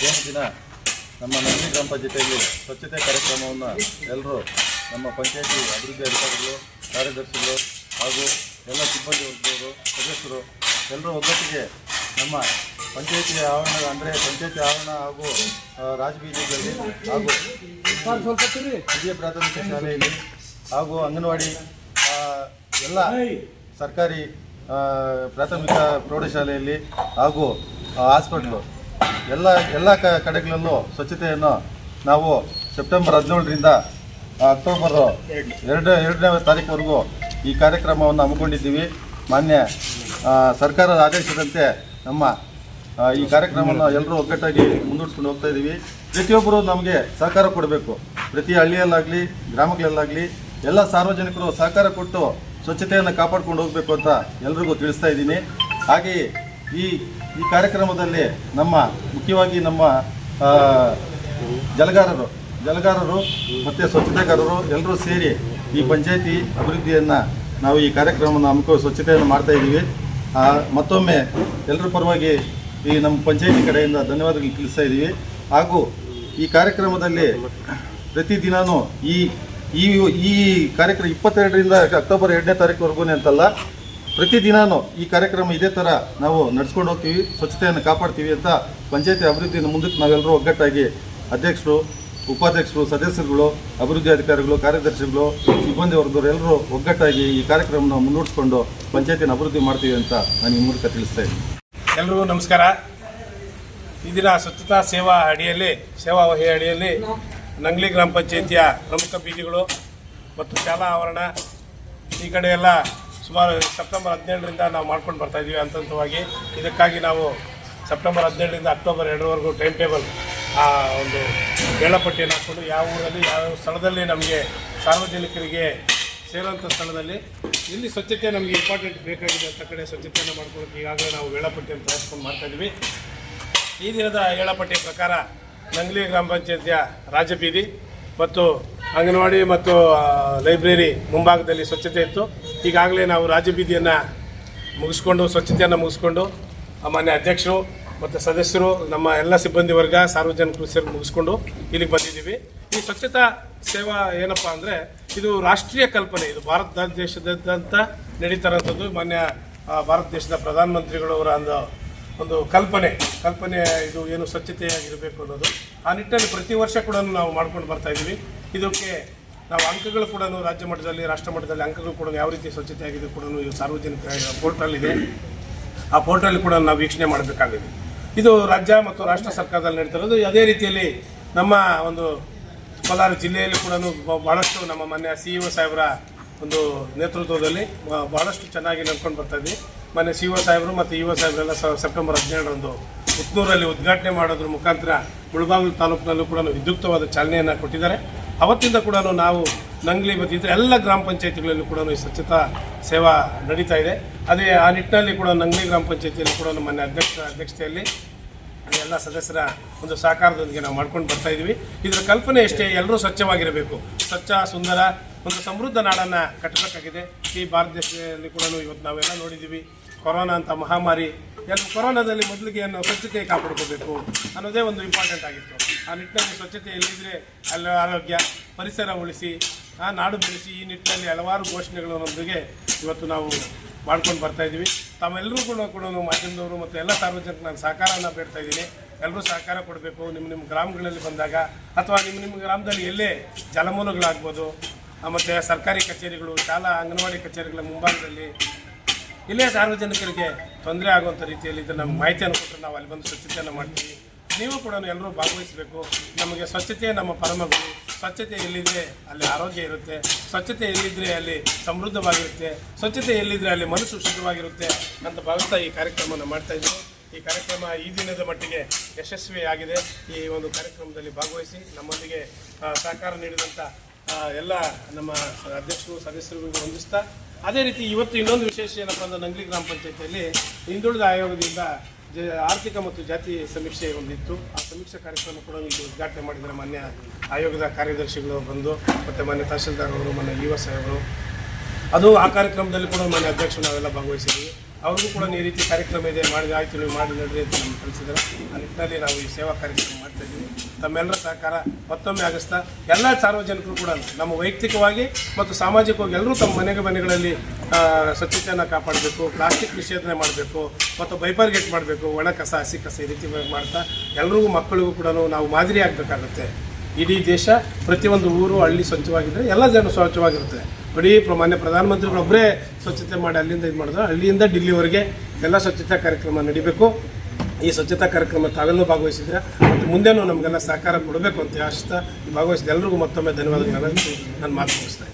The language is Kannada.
ಏನು ದಿನ? ನಮ್ಮ ನಂದಿ ಗ್ರಾಮ ಪಂಚಾಯತಿಯಲ್ಲಿ ಸ್ವಚ್ಛತೆ ಕಾರ್ಯಕ್ರಮವನ್ನು ಎಲ್ಲರೂ ನಮ್ಮ ಪಂಚಾಯತಿ ಅಭಿವೃದ್ಧಿ ಅಧಿಕಾರಿಗಳು ಕಾರ್ಯದರ್ಶಿಗಳು ಹಾಗೂ ಎಲ್ಲ ಸಿಬ್ಬಂದಿ ವರ್ಗದವರು ಸದಸ್ಯರು ಎಲ್ಲರೂ ಒಗ್ಗಟ್ಟಿಗೆ ನಮ್ಮ ಪಂಚಾಯತಿ ಆವರಣ ಅಂದರೆ ಪಂಚಾಯತಿ ಆವರಣ ಹಾಗೂ ಆ, ರಾಜಬೀದಿಗಳಲ್ಲಿ ಹಾಗೂ ಹಿರಿಯ ಪ್ರಾಥಮಿಕ ಶಾಲೆಯಲ್ಲಿ ಹಾಗೂ ಅಂಗನವಾಡಿ ಎಲ್ಲ ಸರ್ಕಾರಿ ಪ್ರಾಥಮಿಕ ಪ್ರೌಢಶಾಲೆಯಲ್ಲಿ ಹಾಗೂ ಹಾಸ್ಪಿಟ್ಲು. ಎಲ್ಲ ಎಲ್ಲ ಕಡೆಗಳಲ್ಲೂ ಸ್ವಚ್ಛತೆಯನ್ನು ನಾವು ಸೆಪ್ಟೆಂಬರ್ ಹದಿನೇಳರಿಂದ ಅಕ್ಟೋಬರ್ ಎರಡು, ಎರಡನೇ ತಾರೀಕುವರೆಗೂ ಈ ಕಾರ್ಯಕ್ರಮವನ್ನು ಹಮ್ಮಿಕೊಂಡಿದ್ದೀವಿ. ಮಾನ್ಯ ಸರ್ಕಾರದ ಆದೇಶದಂತೆ ನಮ್ಮ ಈ ಕಾರ್ಯಕ್ರಮವನ್ನು ಎಲ್ಲರೂ ಒಗ್ಗಟ್ಟಾಗಿ ಮುಂದೂಡಿಸ್ಕೊಂಡು ಹೋಗ್ತಾ ಇದ್ದೀವಿ. ಪ್ರತಿಯೊಬ್ಬರು ನಮಗೆ ಸಹಕಾರ ಕೊಡಬೇಕು. ಪ್ರತಿ ಹಳ್ಳಿಯಲ್ಲಾಗಲಿ, ಗ್ರಾಮಗಳಲ್ಲಾಗಲಿ ಎಲ್ಲ ಸಾರ್ವಜನಿಕರು ಸಹಕಾರ ಕೊಟ್ಟು ಸ್ವಚ್ಛತೆಯನ್ನು ಕಾಪಾಡ್ಕೊಂಡು ಹೋಗಬೇಕು ಅಂತ ಎಲ್ರಿಗೂ ತಿಳಿಸ್ತಾ ಇದ್ದೀನಿ. ಹಾಗೆಯೇ ಈ ಈ ಕಾರ್ಯಕ್ರಮದಲ್ಲಿ ನಮ್ಮ, ಮುಖ್ಯವಾಗಿ ನಮ್ಮ ಜಲಗಾರರು ಜಲಗಾರರು ಮತ್ತು ಸ್ವಚ್ಛತೆಗಾರರು ಎಲ್ಲರೂ ಸೇರಿ ಈ ಪಂಚಾಯತಿ ಅಭಿವೃದ್ಧಿಯನ್ನು ನಾವು ಈ ಕಾರ್ಯಕ್ರಮವನ್ನು ಹಮ್ಮಿಕೊ ಸ್ವಚ್ಛತೆಯನ್ನು ಮಾಡ್ತಾ ಇದ್ದೀವಿ. ಮತ್ತೊಮ್ಮೆ ಎಲ್ಲರ ಪರವಾಗಿ ಈ ನಮ್ಮ ಪಂಚಾಯತಿ ಕಡೆಯಿಂದ ಧನ್ಯವಾದಗಳು ತಿಳಿಸ್ತಾ ಇದ್ದೀವಿ. ಹಾಗೂ ಈ ಕಾರ್ಯಕ್ರಮದಲ್ಲಿ ಪ್ರತಿದಿನವೂ ಈ ಈ ಈ ಕಾರ್ಯಕ್ರಮ ಇಪ್ಪತ್ತೆರಡರಿಂದ ಅಕ್ಟೋಬರ್ ಎರಡನೇ ತಾರೀಕುವರೆಗೂ ಅಂತಲ್ಲ ಪ್ರತಿದಿನವೂ ಈ ಕಾರ್ಯಕ್ರಮ ಇದೇ ಥರ ನಾವು ನಡ್ಸ್ಕೊಂಡು ಹೋಗ್ತೀವಿ, ಸ್ವಚ್ಛತೆಯನ್ನು ಕಾಪಾಡ್ತೀವಿ ಅಂತ ಪಂಚಾಯತಿ ಅಭಿವೃದ್ಧಿಯನ್ನು ಮುಂದಕ್ಕೆ ನಾವೆಲ್ಲರೂ ಒಗ್ಗಟ್ಟಾಗಿ ಅಧ್ಯಕ್ಷರು, ಉಪಾಧ್ಯಕ್ಷರು, ಸದಸ್ಯರುಗಳು, ಅಭಿವೃದ್ಧಿ ಅಧಿಕಾರಿಗಳು, ಕಾರ್ಯದರ್ಶಿಗಳು, ಸಿಬ್ಬಂದಿ ವರ್ಗದವರು ಎಲ್ಲರೂ ಒಗ್ಗಟ್ಟಾಗಿ ಈ ಕಾರ್ಯಕ್ರಮನ ಮುನ್ನಡೆಸ್ಕೊಂಡು ಪಂಚಾಯತಿನ ಅಭಿವೃದ್ಧಿ ಮಾಡ್ತೀವಿ ಅಂತ ನಾನು ಈ ಮೂಲಕ ತಿಳಿಸ್ತಾ ಎಲ್ರಿಗೂ ನಮಸ್ಕಾರ. ಈ ದಿನ ಸ್ವಚ್ಛತಾ ಸೇವಾ ಅಡಿಯಲ್ಲಿ, ಸೇವಾ ವಹಿ ಅಡಿಯಲ್ಲಿ ನಂಗ್ಲಿ ಗ್ರಾಮ ಪಂಚಾಯಿತಿಯ ಪ್ರಮುಖ ಬೀದಿಗಳು ಮತ್ತು ಶಾಲಾ ಆವರಣ, ಈ ಕಡೆ ಎಲ್ಲ ಸುಮಾರು ಸೆಪ್ಟೆಂಬರ್ ಹದಿನೇಳರಿಂದ ನಾವು ಮಾಡ್ಕೊಂಡು ಬರ್ತಾ ಇದ್ದೀವಿ ಹಂತ ಹಂತವಾಗಿ ಇದಕ್ಕಾಗಿ ನಾವು ಸೆಪ್ಟೆಂಬರ್ ಹದಿನೇಳರಿಂದ ಅಕ್ಟೋಬರ್ ಎರಡರವರೆಗೂ ಟೈಮ್ ಟೇಬಲ್, ಆ, ಒಂದು ವೇಳಾಪಟ್ಟಿಯನ್ನು ಹಾಕ್ಕೊಂಡು ಯಾವ ಊರಲ್ಲಿ, ಯಾವ ಸ್ಥಳದಲ್ಲಿ ನಮಗೆ ಸಾರ್ವಜನಿಕರಿಗೆ ಸೇರುವಂಥ ಸ್ಥಳದಲ್ಲಿ ಇಲ್ಲಿ ಸ್ವಚ್ಛತೆ ನಮಗೆ ಇಂಪಾರ್ಟೆಂಟ್ ಬೇಕಾಗಿದೆ ಅಂತ ಕಡೆ ಸ್ವಚ್ಛತೆಯನ್ನು ಮಾಡ್ಕೊಳ್ಳೋಕೆ ಈಗಾಗಲೇ ನಾವು ವೇಳಾಪಟ್ಟಿಯನ್ನು ತಯಾರಿಸ್ಕೊಂಡು ಮಾಡ್ತಾ ಇದ್ದೀವಿ ಈ ದಿನದ ವೇಳಾಪಟ್ಟಿಯ ಪ್ರಕಾರ, ನಂಗ್ಲಿ ಗ್ರಾಮ ಪಂಚಾಯತಿಯ ರಾಜಬೀದಿ ಮತ್ತು ಅಂಗನವಾಡಿ ಮತ್ತು ಲೈಬ್ರರಿ ಮುಂಭಾಗದಲ್ಲಿ ಸ್ವಚ್ಛತೆ ಇತ್ತು. ಈಗಾಗಲೇ ನಾವು ರಾಜಬೀದಿಯನ್ನು ಮುಗಿಸ್ಕೊಂಡು, ಸ್ವಚ್ಛತೆಯನ್ನು ಮುಗಿಸ್ಕೊಂಡು, ಮಾನ್ಯ ಅಧ್ಯಕ್ಷರು ಮತ್ತು ಸದಸ್ಯರು, ನಮ್ಮ ಎಲ್ಲ ಸಿಬ್ಬಂದಿ ವರ್ಗ ಸಾರ್ವಜನಿಕರು ಸೇರಿ ಮುಗಿಸ್ಕೊಂಡು ಇಲ್ಲಿಗೆ ಬಂದಿದ್ದೀವಿ. ಈ ಸ್ವಚ್ಛತಾ ಸೇವಾ ಏನಪ್ಪ ಅಂದರೆ, ಇದು ರಾಷ್ಟ್ರೀಯ ಕಲ್ಪನೆ. ಇದು ಭಾರತ ದೇಶದಾದ್ಯಂತ ನಡೀತಾರಂಥದ್ದು. ಮಾನ್ಯ ಭಾರತ ದೇಶದ ಪ್ರಧಾನಮಂತ್ರಿಗಳವರ ಒಂದು ಒಂದು ಕಲ್ಪನೆ. ಕಲ್ಪನೆ ಇದು ಏನು ಸ್ವಚ್ಛತೆಯಾಗಿರಬೇಕು ಅನ್ನೋದು. ಆ ನಿಟ್ಟಿನಲ್ಲಿ ಪ್ರತಿ ವರ್ಷ ಕೂಡ ನಾವು ಮಾಡ್ಕೊಂಡು ಬರ್ತಾ ಇದ್ದೀವಿ. ಇದಕ್ಕೆ ನಾವು ಅಂಕಗಳು ಕೂಡ ರಾಜ್ಯ ಮಟ್ಟದಲ್ಲಿ, ರಾಷ್ಟ್ರ ಮಟ್ಟದಲ್ಲಿ ಅಂಕಗಳು ಕೂಡ ಯಾವ ರೀತಿ ಸ್ವಚ್ಛತೆ ಆಗಿದೆ ಕೂಡ ಸಾರ್ವಜನಿಕ ಪೋರ್ಟಲ್ ಇದೆ. ಆ ಪೋರ್ಟಲ್ ಕೂಡ ನಾವು ವೀಕ್ಷಣೆ ಮಾಡಬೇಕಾಗಿದೆ. ಇದು ರಾಜ್ಯ ಮತ್ತು ರಾಷ್ಟ್ರ ಸರ್ಕಾರದಲ್ಲಿ ನಡೀತಿರೋದು ಅದೇ ರೀತಿಯಲ್ಲಿ ನಮ್ಮ ಒಂದು ಕೋಲಾರ ಜಿಲ್ಲೆಯಲ್ಲಿ ಕೂಡ ಭಾಳಷ್ಟು ನಮ್ಮ ಮನೆಯ ಸಿ ಇ ಸಾಹೇಬರ ಒಂದು ನೇತೃತ್ವದಲ್ಲಿ ಭಾಳಷ್ಟು ಚೆನ್ನಾಗಿ ನಡ್ಕೊಂಡು ಬರ್ತಾ ಇದ್ವಿ ಮನೆ ಸಿ ಒ ಸಾಹೇಬರು ಮತ್ತು ಇ ಒ ಸಾಹೇಬರೆಲ್ಲ ಸೆಪ್ಟೆಂಬರ್ ಹದಿನೇಳರಂದು ಹುತ್ತೂರಲ್ಲಿ ಉದ್ಘಾಟನೆ ಮಾಡೋದ್ರ ಮುಖಾಂತರ ಮುಳಬಾಗಿಲು ತಾಲೂಕಿನಲ್ಲೂ ಕೂಡ ವಿದ್ಯುಕ್ತವಾದ ಚಾಲನೆಯನ್ನು ಕೊಟ್ಟಿದ್ದಾರೆ. ಅವತ್ತಿಂದ ಕೂಡ ನಾವು ನಂಗ್ಲಿ ಮತ್ತು ಇತರ ಎಲ್ಲ ಗ್ರಾಮ ಪಂಚಾಯತಿಗಳಲ್ಲೂ ಕೂಡ ಈ ಸ್ವಚ್ಛತಾ ಸೇವಾ ನಡೀತಾ ಇದೆ. ಅದೇ ಆ ನಿಟ್ಟಿನಲ್ಲಿ ಕೂಡ ನಂಗ್ಲಿ ಗ್ರಾಮ ಪಂಚಾಯತಿಯಲ್ಲಿ ಕೂಡ ನಮ್ಮ ಅಧ್ಯಕ್ಷ, ಅಧ್ಯಕ್ಷತೆಯಲ್ಲಿ ಎಲ್ಲ ಸದಸ್ಯರ ಒಂದು ಸಹಕಾರದೊಂದಿಗೆ ನಾವು ಮಾಡ್ಕೊಂಡು ಬರ್ತಾ ಇದ್ದೀವಿ. ಇದರ ಕಲ್ಪನೆ ಎಷ್ಟೇ ಎಲ್ಲರೂ ಸ್ವಚ್ಛವಾಗಿರಬೇಕು. ಸ್ವಚ್ಛ, ಸುಂದರ ಒಂದು ಸಮೃದ್ಧ ನಾಡನ್ನು ಕಟ್ಟಬೇಕಾಗಿದೆ. ಈ ಭಾರತ ದೇಶದಲ್ಲಿ ಕೂಡ ಇವತ್ತು ನಾವೆಲ್ಲ ನೋಡಿದ್ದೀವಿ. ಕೊರೋನಾ ಅಂತ ಮಹಾಮಾರಿ, ಎಲ್ಲ ಕೊರೋನಾದಲ್ಲಿ ಮೊದಲಿಗೆ ನಾವು ಸ್ವಚ್ಛತೆ ಕಾಪಾಡ್ಕೋಬೇಕು ಅನ್ನೋದೇ ಒಂದು ಇಂಪಾರ್ಟೆಂಟ್ ಆಗಿತ್ತು. ಆ ನಿಟ್ಟಿನಲ್ಲಿ ಸ್ವಚ್ಛತೆ ಎಲ್ಲಿದ್ದರೆ ಅಲ್ಲಿ ಆರೋಗ್ಯ ಪರಿಸರ ಉಳಿಸಿ, ಆ ನಾಡು ಬೆಳೆಸಿ ಈ ನಿಟ್ಟಿನಲ್ಲಿ ಹಲವಾರು ಘೋಷಣೆಗಳೊಂದಿಗೆ ಇವತ್ತು ನಾವು ಮಾಡ್ಕೊಂಡು ಬರ್ತಾ ಇದ್ದೀವಿ. ತಾವೆಲ್ಲರೂ ಕೂಡ ಕೂಡ ಮಾಧ್ಯಮದವರು ಮತ್ತು ಎಲ್ಲ ಸಾರ್ವಜನಿಕ ನಾನು ಸಹಕಾರವನ್ನು ಬೇಡ್ತಾ ಇದ್ದೀನಿ. ಎಲ್ಲರೂ ಸಹಕಾರ ಕೊಡಬೇಕು. ನಿಮ್ಮ ನಿಮ್ಮ ಗ್ರಾಮಗಳಲ್ಲಿ ಬಂದಾಗ ಅಥವಾ ನಿಮ್ಮ ನಿಮ್ಮ ಗ್ರಾಮದಲ್ಲಿ ಎಲ್ಲೇ ಜಲಮೂಲಗಳಾಗ್ಬೋದು ಮತ್ತು ಸರ್ಕಾರಿ ಕಚೇರಿಗಳು, ಶಾಲಾ, ಅಂಗನವಾಡಿ ಕಚೇರಿಗಳ ಮುಂಭಾಗದಲ್ಲಿ ಇಲ್ಲೇ ಸಾರ್ವಜನಿಕರಿಗೆ ತೊಂದರೆ ಆಗುವಂಥ ರೀತಿಯಲ್ಲಿ ಇದನ್ನು ಮಾಹಿತಿಯನ್ನು ಕೊಟ್ಟರೆ ನಾವು ಅಲ್ಲಿ ಬಂದು ಸ್ವಚ್ಛತೆಯನ್ನು ಮಾಡ್ತೀವಿ. ನೀವು ಕೂಡ ಎಲ್ಲರೂ ಭಾಗವಹಿಸಬೇಕು. ನಮಗೆ ಸ್ವಚ್ಛತೆ ನಮ್ಮ ಪರಮ ಗುರು ಸ್ವಚ್ಛತೆ ಎಲ್ಲಿದ್ರೆ ಅಲ್ಲಿ ಆರೋಗ್ಯ ಇರುತ್ತೆ. ಸ್ವಚ್ಛತೆ ಎಲ್ಲಿದ್ರೆ ಅಲ್ಲಿ ಸಮೃದ್ಧವಾಗಿರುತ್ತೆ. ಸ್ವಚ್ಛತೆ ಎಲ್ಲಿದ್ರೆ ಅಲ್ಲಿ ಮನಸ್ಸು ಶುದ್ಧವಾಗಿರುತ್ತೆ ಅಂತ ಭಾವಿಸ್ತಾ ಈ ಕಾರ್ಯಕ್ರಮವನ್ನು ಮಾಡ್ತಾ ಇದ್ದೀವಿ ಈ ಕಾರ್ಯಕ್ರಮ ಈ ದಿನದ ಮಟ್ಟಿಗೆ ಯಶಸ್ವಿಯಾಗಿದೆ ಈ ಒಂದು ಕಾರ್ಯಕ್ರಮದಲ್ಲಿ ಭಾಗವಹಿಸಿ ನಮ್ಮೊಂದಿಗೆ ಸಹಕಾರ ನೀಡಿದಂಥ ಎಲ್ಲ ನಮ್ಮ ಅಧ್ಯಕ್ಷರು ಸದಸ್ಯರಿಗೂ ವಂದಿಸ್ತಾ, ಅದೇ ರೀತಿ ಇವತ್ತು ಇನ್ನೊಂದು ವಿಶೇಷ ಏನಪ್ಪ ಅಂದ್ರೆ ನಂಗ್ಲಿ ಗ್ರಾಮ ಪಂಚಾಯತಿಯಲ್ಲಿ ಹಿಂದುಳಿದ ಆಯೋಗದಿಂದ ಆರ್ಥಿಕ ಮತ್ತು ಜಾತಿ ಸಮೀಕ್ಷೆ ಒಂದಿತ್ತು. ಆ ಸಮೀಕ್ಷಾ ಕಾರ್ಯಕ್ರಮ ಕೂಡ ಇಲ್ಲಿ ಉದ್ಘಾಟನೆ ಮಾಡಿದರೆ ಮಾನ್ಯ ಆಯೋಗದ ಕಾರ್ಯದರ್ಶಿಗಳು ಬಂದು ಮತ್ತು ಮಾನ್ಯ ತಹಶೀಲ್ದಾರ್ ಅವರು, ಮಾನ್ಯ ಯುವ ಸಾಹೇಬರು. ಅದು ಆ ಕಾರ್ಯಕ್ರಮದಲ್ಲಿ ಕೂಡ ಮಾನ್ಯ ಅಧ್ಯಕ್ಷರು ನಾವೆಲ್ಲ ಭಾಗವಹಿಸಿದ್ವಿ. ಅವ್ರಿಗೂ ಕೂಡ ಈ ರೀತಿ ಕಾರ್ಯಕ್ರಮ ಇದೆ ಮಾಡಿದ ಆಯ್ತು, ನೀವು ಮಾಡಿ ನಡ್ರಿ ಅಂತ ನಮ್ಗೆ ತಿಳಿಸಿದ್ದಾರೆ ಆ ನಿಟ್ಟಿನಲ್ಲಿ ನಾವು ಈ ಸೇವಾ ಕಾರ್ಯಕ್ರಮ ಮಾಡ್ತಾ ತಮ್ಮೆಲ್ಲರ ಸಹಕಾರ ಮತ್ತೊಮ್ಮೆ ಆಗಿಸ್ತಾ ಎಲ್ಲ ಸಾರ್ವಜನಿಕರು ಕೂಡ ನಮ್ಮ ವೈಯಕ್ತಿಕವಾಗಿ ಮತ್ತು ಸಾಮಾಜಿಕವಾಗಿ ಎಲ್ಲರೂ ತಮ್ಮ ಮನೆಗೆ ಮನೆಗಳಲ್ಲಿ ಸ್ವಚ್ಛತೆಯನ್ನು ಕಾಪಾಡಬೇಕು, ಪ್ಲಾಸ್ಟಿಕ್ ನಿಷೇಧನೆ ಮಾಡಬೇಕು, ಮತ್ತು ಬೈಪರ್ ಮಾಡಬೇಕು, ಒಣ ಕಸ, ಹಸಿ ಕಸ ಈ ರೀತಿ ಮಾಡ್ತಾ ಎಲ್ರಿಗೂ ಮಕ್ಕಳಿಗೂ ಕೂಡ ನಾವು ಮಾದರಿ ಆಗಬೇಕಾಗುತ್ತೆ. ಇಡೀ ದೇಶ, ಪ್ರತಿಯೊಂದು ಊರು, ಹಳ್ಳಿ ಸ್ವಚ್ಛವಾಗಿದ್ದರೆ ಎಲ್ಲ ಜನ ಸ್ವಚ್ಛವಾಗಿರುತ್ತೆ. ಬರೀ ಮಾನ್ಯ ಪ್ರಧಾನಮಂತ್ರಿಗಳೊಬ್ಬರೇ ಸ್ವಚ್ಛತೆ ಮಾಡಿ ಅಲ್ಲಿಂದ ಇದು ಮಾಡಿದ್ರು ಹಳ್ಳಿಯಿಂದ ಡಿಲ್ಲಿವರೆಗೆ ಎಲ್ಲ ಸ್ವಚ್ಛತಾ ಕಾರ್ಯಕ್ರಮ ನಡಿಬೇಕು. ಈ ಸ್ವಚ್ಛತಾ ಕಾರ್ಯಕ್ರಮ ತಾವೆಲ್ಲೂ ಭಾಗವಹಿಸಿದ್ರೆ ಮತ್ತು ಮುಂದೆನೂ ನಮಗೆಲ್ಲ ಸಹಕಾರ ಕೊಡಬೇಕು ಅಂತ ಆಶಿಸ್ತಾ ಭಾಗವಹಿಸಿದ ಎಲ್ರಿಗೂ ಮತ್ತೊಮ್ಮೆ ಧನ್ಯವಾದಗಳನ್ನು ನಾನು ಮಾತು ಮುಗಿಸ್ತಾ